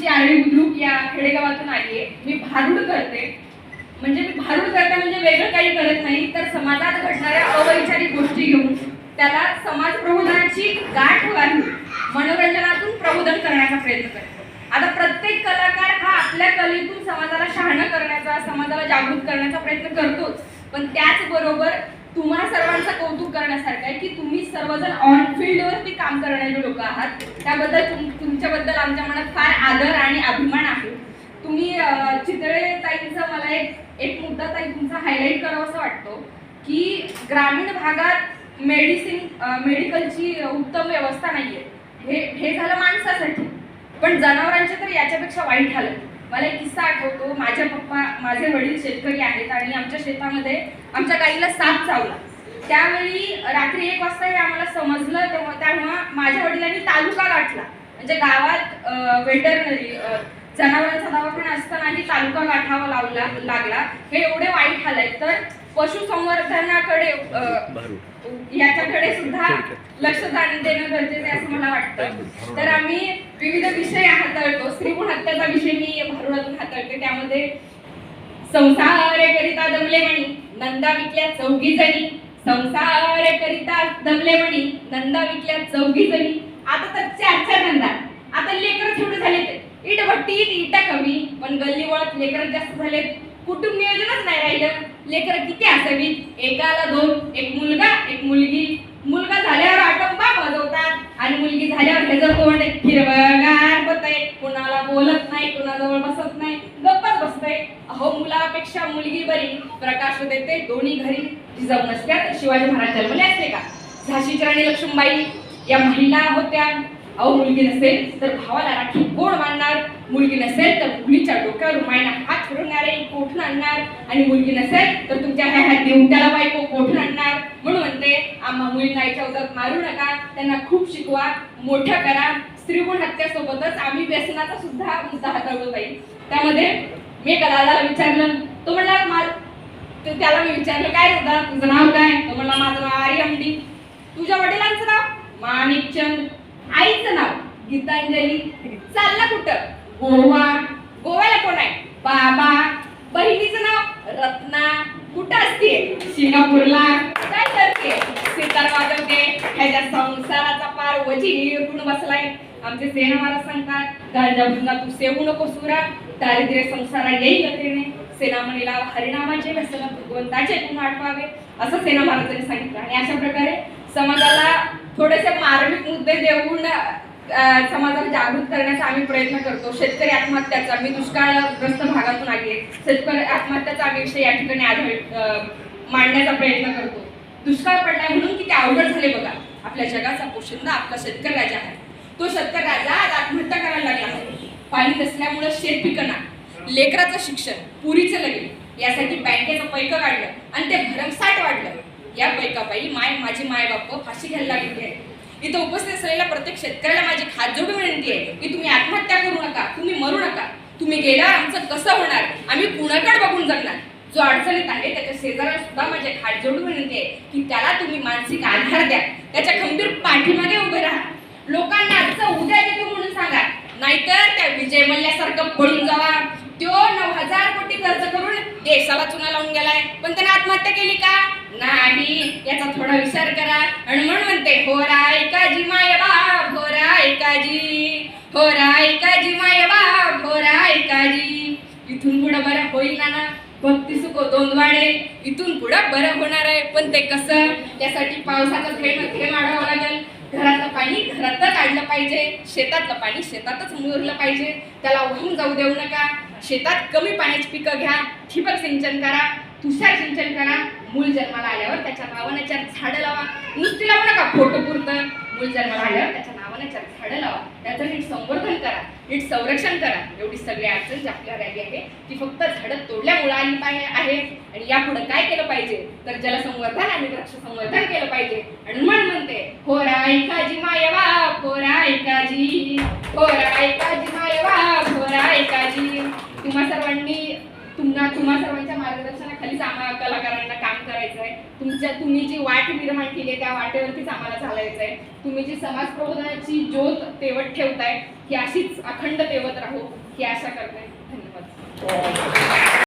आमची आरडी बुद्रुक या खेडेगावातून आली आहे. मी भारूड करते. म्हणजे मी भारूड करते म्हणजे वेगळं काही करत नाही तर समाजात घडणाऱ्या अवैचारिक गोष्टी घेऊन त्याला समाज प्रबोधनाची गाठ घालून मनोरंजनातून प्रबोधन करण्याचा प्रयत्न करतो. आता प्रत्येक कलाकार हा आपल्या कलेतून समाजाला शहाणं करण्याचा समाजाला जागृत करण्याचा प्रयत्न करतोच. पण त्याचबरोबर तुम्हा सर्वांचं कौतुक करण्यासारखं आहे की तुम्ही सर्वजण ऑन फील्डवरती काम करणारे लोक आहात त्याबद्दल तुम तुमच्याबद्दल आमच्या मनात फार आदर आणि अभिमान आहे. तुम्ही चितळे ताईंचा मला एक एक मुद्दा ताई तुमचा हायलाईट करावासा वाटतो की ग्रामीण भागात मेडिसिन मेडिकलची उत्तम व्यवस्था नाही आहे हे हे झालं माणसासाठी. पण जनावरांचे तर याच्यापेक्षा वाईट हालत मला एक किस्सा आठवतो. माझ्या पप्पा माझे वडील शेतकरी आहेत आणि आमच्या शेतामध्ये आमच्या गाईला साप चावला. त्यावेळी रात्री एक वाजता हे आम्हाला समजलं तेव्हा त्यामुळे गाठला म्हणजे गावात वेटरनरी जनावरांचा दवाखाना असतानाही तालुका गाठावा लावला लागला. हे एवढे वाईट हाल आहेत तर पशुसंवर्धनाकडे याच्याकडे सुद्धा लक्ष देणं गरजेचं आहे असं मला वाटतं. तर आम्ही विविध विषय हाताळतो. स्त्रीगुण हत्याचा विषय मी भरुणातून हाताळते. त्यामध्ये संसार करिता दमले म्हणी नंदा विकल्या चौघी जणी. संसार करिता दमले म्हणी नंदा विकल्या चौघी जणी. आता तर चार चार नंदा आता लेकर थोडे झाले इट भट्टी इटा कमी. पण गल्ली वळत लेकर जास्त झालेत. कुटुंब नियोजनच नाही राहिलं. लेकर किती असावीत? एकाला दोन एक मुलगा एक मुलगी. मुलगा झाल्यावर आटंबा वाजवतात आणि मुलगी झाल्यावर ह्याचं तोंड हिरवगार होतंय. कुणाला बोलत नाही कुणाजवळ बसत नाही. गप्पच बसतंय. अहो मुलापेक्षा मुलगी बरी. प्रकाश देते दोन्ही घरी. जिजाऊ नसत्यात तर शिवाजी महाराज जन्मले असते का? झाशीची राणी लक्ष्मीबाई या महिला होत्या. अहो मुलगी नसेल तर भावाला राखी कोण मानणार मुलगी नसेल तर मुलीच्या डोक्यावर रुमायला हात फिरवणारे कोठून आणणार? आणि मुलगी नसेल तर तुमच्या ह्या ह्या देवत्याला बायको कोठून आणणार? म्हणून म्हणते आम्हा मुलींना आईच्या उदक मारू नका. त्यांना खूप शिकवा. मोठं करा. स्त्रीगुण हत्यासोबतच आम्ही व्यसनाचा सुद्धा मुद्दा हाताळलो जाईल त्यामध्ये मी एका दादाला विचारलं तो म्हणला मा त्याला मी विचारलं काय दादा तुझं नाव काय? तो म्हणला माझं नाव आर्यमडी. तुझ्या वडिलांचं नाव? माणिकचंद आईचं नाव गीतांजली. चालला कुठं? गोवा. गोव्याला कोण आहे? बाबा. बहिणीचं नाव रत्ना. कुठं असते सिंगापूरला. काय करते सितार वाजवते. ह्याच्या संसाराचा पार वजी उठून बसलाय? आमचे सेना महाराज सांगतात गांजा भुंगा तू सेवू नको सुरा. दारिद्र्य संसारा येई गतीने सेनामणीला हरिनामाचे व्यसन भगवंताचे गुण आठवावे. असं सेना महाराजांनी सांगितलं. आणि अशा प्रकारे समाजाला थोडेसे मार्मिक मुद्दे देऊन समाजाला जागृत करण्याचा आम्ही प्रयत्न करतो. शेतकरी आत्महत्याचा. मी दुष्काळग्रस्त भागातून आली आहे. शेतकरी आत्महत्याचा आम्ही विषय या ठिकाणी आढळ मांडण्याचा प्रयत्न करतो. दुष्काळ पडलाय म्हणून किती अवघड झाले बघा. आपल्या जगाचा पोशिंदा आपला शेतकरी राजा आहे. तो शेतकरी राजा आज आत्महत्या करायला लागला आहे. पाणी नसल्यामुळं शेत पिकणार लेकराचं शिक्षण पुरीचं लगेल यासाठी बँकेचं पैक काढलं आणि ते भरमसाठ वाढलं. या पैकापायी माय माझी माय बाप फाशी घ्यायला लागली आहे. इथं उपस्थित असलेल्या प्रत्येक शेतकऱ्याला माझी खात जोडून विनंती आहे की तुम्ही आत्महत्या करू नका तुम्ही मरू नका. तुम्ही गेल्यावर आमचं कसं होणार? आम्ही कुणाकडे बघून जगणार? जो अडचणीत आहे त्याच्या शेजाऱ्याला सुद्धा माझ्या खात जोडून विनंती आहे की त्याला तुम्ही मानसिक आधार द्या. त्याच्या खंबीर पाठीमागे उभे राहा. लोकांना आजचं उद्या देतो म्हणून सांगा. नाहीतर त्या विजय मल्ल्यासारखं पळून जावा. त्यो नऊ हजार कोटी खर्च करून देशाला चुना लावून गेलाय. पण त्याने आत्महत्या केली का? नाही याचा थोडा विचार करा. आणि म्हणून म्हणते हो राय काजी माय बाप हो राय काजी हो राय काजी माय बाप हो राय काजी. इथून पुढं बरं होईल ना ना? भक्ती सुखो दोन वाढे इथून पुढं बरं होणार आहे. पण ते कसं? त्यासाठी पावसाचं थेंब थेंब आढावं लागेल. घरातलं पाणी घरातच काढलं पाहिजे. शेतातलं पाणी शेतातच मुरलं पाहिजे. त्याला वाहून जाऊ देऊ नका. शेतात कमी पाण्याची पिकं घ्या. ठिबक सिंचन करा. तुषार सिंचन करा मूल जन्माला आल्यावर त्याच्या नावाने चार झाडं लावा. नुसती लावू नका फोटो पुरतं मूल जन्माला आल्यावर त्याच्या नावाने चार झाडं लावा. त्याचं नीट संवर्धन करा नीट संरक्षण करा. एवढी सगळी अडचण जी आपल्याला आली आहे ती फक्त झाडं तोडल्यामुळे आली पाहिजे आहे. आणि यापुढे काय केलं पाहिजे? तर जलसंवर्धन आणि वृक्ष संवर्धन केलं पाहिजे. आणि म्हण म्हणते हो रायकाजी मायवा बाप हो रायकाजी हो रायकाजी माय पुन्हा तुम्हा सर्वांच्या मार्गदर्शनाखालीच आम्हाला कलाकारांना काम करायचं आहे तुमच्या तुम्ही जी वाट निर्माण केली आहे त्या वाटेवरतीच आम्हाला चालायचं आहे तुम्ही जी समाज प्रबोधनाची ज्योत तेवत ठेवताय की अशीच अखंड तेवत राहू ही आशा करताय. धन्यवाद.